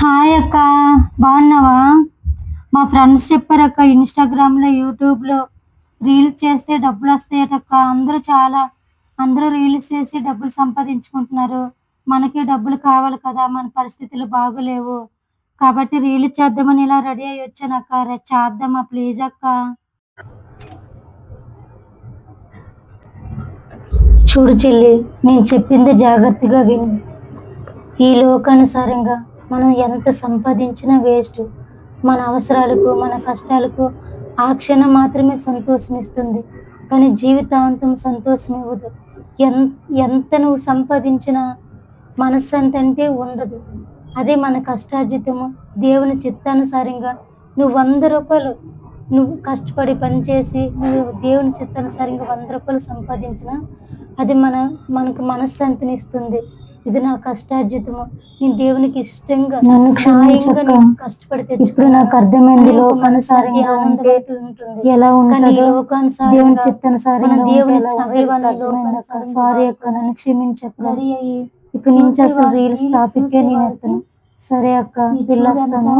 Hi అక్క బాగున్నావా? మా ఫ్రెండ్స్ చెప్పారు అక్క ఇన్స్టాగ్రామ్లో యూట్యూబ్లో రీల్స్ చేస్తే డబ్బులు వస్తాయటక్క అందరూ చాలా అందరూ రీల్స్ చేసి డబ్బులు సంపాదించుకుంటున్నారు. మనకి డబ్బులు కావాలి కదా మన పరిస్థితులు బాగోలేవు. కాబట్టి రీల్స్ చేద్దామని ఇలా రెడీ అయ్యి వచ్చాను అక్క. రేపు చేద్దామా ప్లీజ్ అక్క? చూడు చెల్లి నేను చెప్పింది జాగ్రత్తగా విను. ఈ లోకానుసారంగా మనం ఎంత సంపాదించినా వేస్ట్ మన అవసరాలకు మన కష్టాలకు ఆ క్షణం మాత్రమే సంతోషం ఇస్తుంది కానీ జీవితాంతం సంతోషం ఇవ్వదు ఎంత నువ్వు సంపాదించినా మనశ్శాంతి అంటే ఉండదు. అదే మన కష్టార్జితము దేవుని చిత్తానుసారంగా నువ్వు వంద రూపాయలు నువ్వు కష్టపడి పనిచేసి నువ్వు దేవుని చిత్తానుసారంగా వంద రూపాయలు సంపాదించిన అది మన మనకు మనశ్శాంతిని ఇస్తుంది ఇది నా కష్టార్జితము. నేను దేవునికి ఇష్టంగా నన్ను న్యాయంగా క్షమించక్క. నేను కష్టపడి ఇప్పుడు నాకు అర్థమైంది లోక లోకానుసారంగా ఉంటే ఉంటుంది. ఎలా ఉంటుందో. దేవుని చిత్తానుసారంగా దేవుని సారీ అక్క నన్ను అయ్యి ఇక నుంచి అసలు రీల్స్ టాపిక్ నేను ఎత్తను. సరే అక్క వెళ్ళొస్తాను